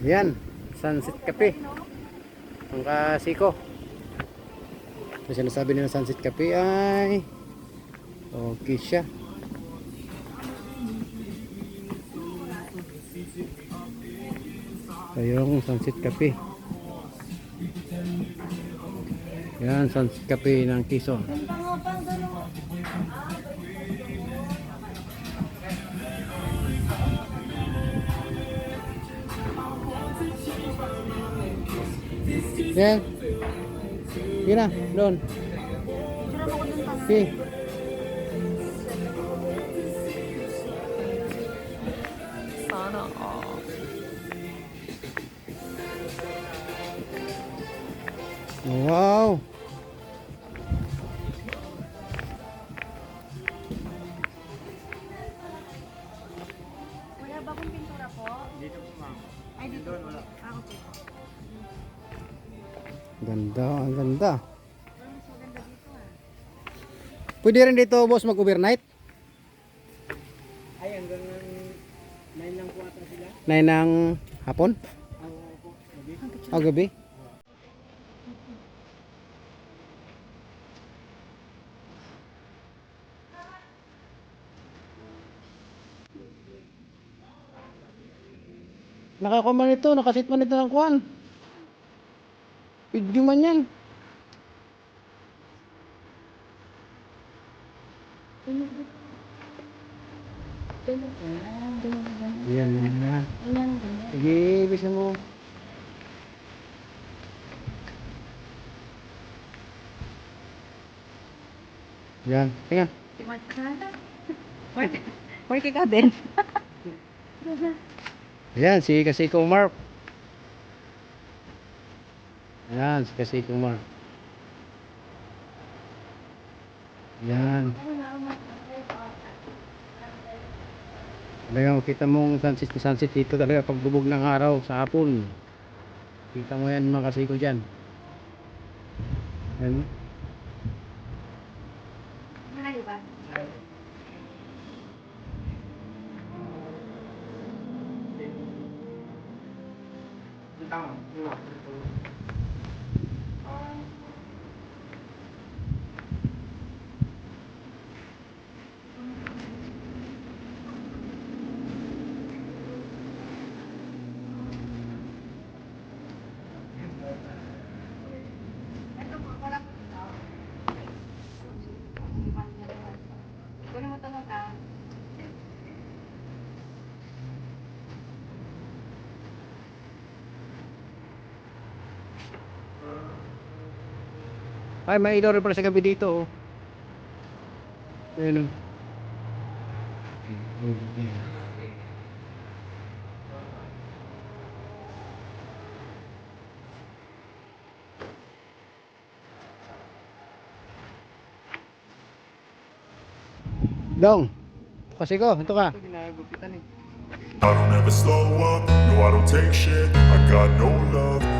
Yan, Sunset Cafe. Ang kasiko. Ang sinasabi nila Sunset Cafe ay okay siya. Ito yung Sunset Cafe. Yan, Sunset Cafe ng Quezon. Yan. Sige na, doon. Sige. Sana all. Wow! Ang ganda. Pwede rin dito, boss, mag-overnight. Ay, hanggang 9 lang po ata sila. 9 ng hapon po, gabi. Nakakuha man ito, nakasit man ito ng kuhan. Video man yan. Yan, yan, yan. Sige, bisa mo. Yan, tingnan. Work, work ka din. Yan, si Kasiko Mark. Yan, si Kasiko Mark. Yan. Talagang kita mong sunset na sunset dito talaga pagbubog ng araw sa hapon. Kita mo yan mga kasiko dyan. Yan. Malayo ba? Tama. Ito po, wala po ito. Kunin mo ito lang ka. Ay, may ilaw rin pala sa gabi dito. Oh. Ayun. oh. Dong. Kasi ko, ito ka. Ito ginagupitan eh. I don't ever slow up, no I don't take shit I got no love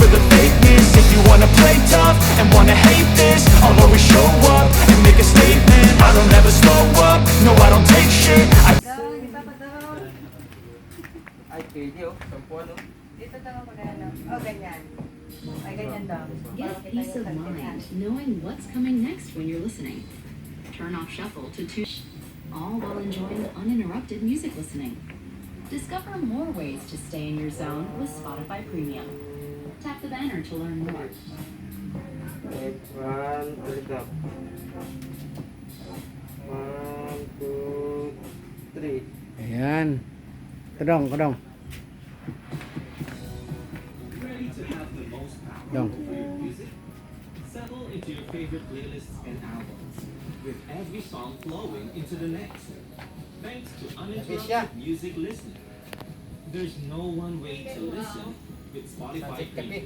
for the fakeness If you wanna play tough and wanna hate this I'll always show up and make a statement I don't ever slow up, no I don't take shit I Down, iba pa down. Ay, pwede oh. Sampuan oh. Dito daw ako na Oh, ganyan. Ay, ganyan daw. Get peace of mind knowing what's coming next when you're listening. Turn off shuffle to two, all while enjoying uninterrupted music listening. Discover more ways to stay in your zone with Spotify Premium. Tap the banner to learn more. Wait, one, ulit up. One, two, three. Ayan. Kadong, kadong. Dong. Settle into your favorite playlists and albums, with every song flowing into the next. Thanks to uninterrupted music listening. There's no one way to listen with Spotify Sunset Cafe.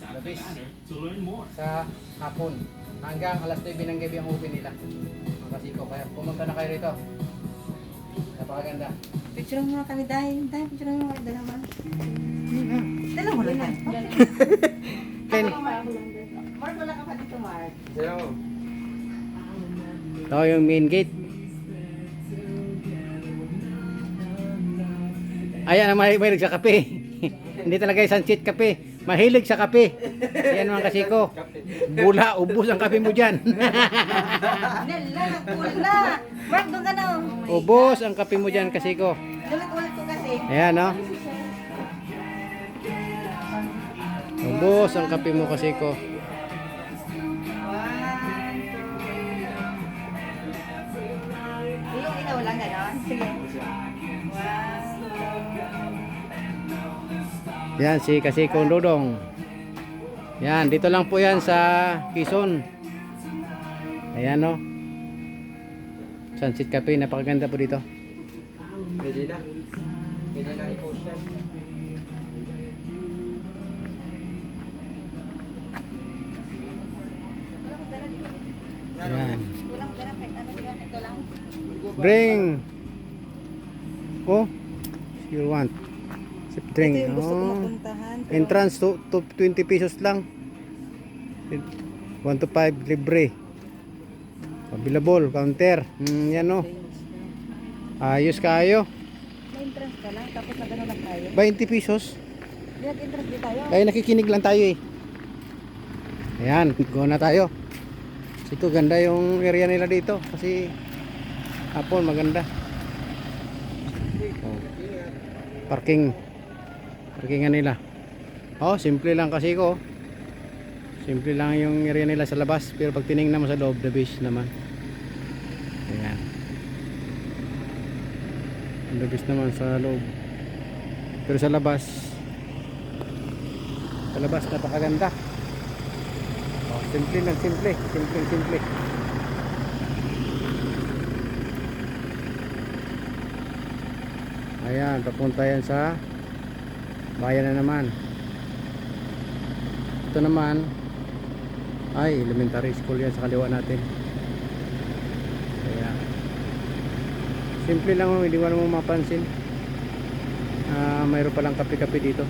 Tap the banner to learn more. Sa hapon. Hanggang alas 9 ng gabi ang open nila. Mga kasiko. Kaya pumunta na kayo rito. Napakaganda. Picture mo na kami dahil. Dahil picture mo kami dalawa. Dalawa mo lang. Ken, Mark, wala ka pa dito, Mark. Zero. ito yung main gate. Ayan ang mahilig mahilig sa kape. Hindi talaga yung sunset kape. Mahilig sa kape. Yan mga kasiko. Bula, ubus ang kape mo dyan. Nala, wala. Mark, doon ka na. ubus ang kape mo dyan kasiko. Ulit-ulit ko kasi. Ayan no. Ubus ang kape mo kasiko. One, two. Yung ikaw lang gano'n? Sige. One, Yan si Kasikong Dodong. Yan, dito lang po yan sa Quezon. Ayan no. Sunset Cafe, napakaganda po dito. Pwede na. Pwede na i-post yan. Ayan. Bring. Oh, you want. Drink. Ito yung gusto ko Oh. mapuntahan. pero Entrance to, to 20 pesos lang. 1 to 5 libre. Available, counter. Mm, yan no. Ayos kayo. May entrance ka lang, tapos na gano'n lang tayo. 20 pesos. Nag-entrance din tayo. Kaya nakikinig lang tayo eh. Ayan, go na tayo. Ito ganda yung area nila dito kasi hapon maganda. Oh. Parking. Parkingan nila. Oh, simple lang kasi ko. Simple lang yung area nila sa labas pero pag tiningnan mo sa loob, the base naman. Ayan. The base naman sa loob. Pero sa labas, sa labas napakaganda oh, simple lang simple simple simple ayan papunta yan sa bayan na naman. Ito naman ay elementary school yan sa kaliwa natin. Ayan. Simple lang oh, hindi mo naman mapansin. Ah mayroon palang kape-kape dito.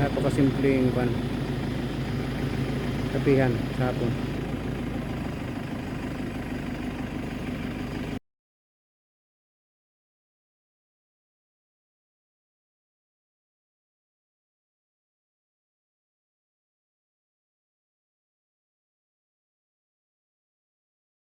Napakasimpleng pan kapihan sa hapon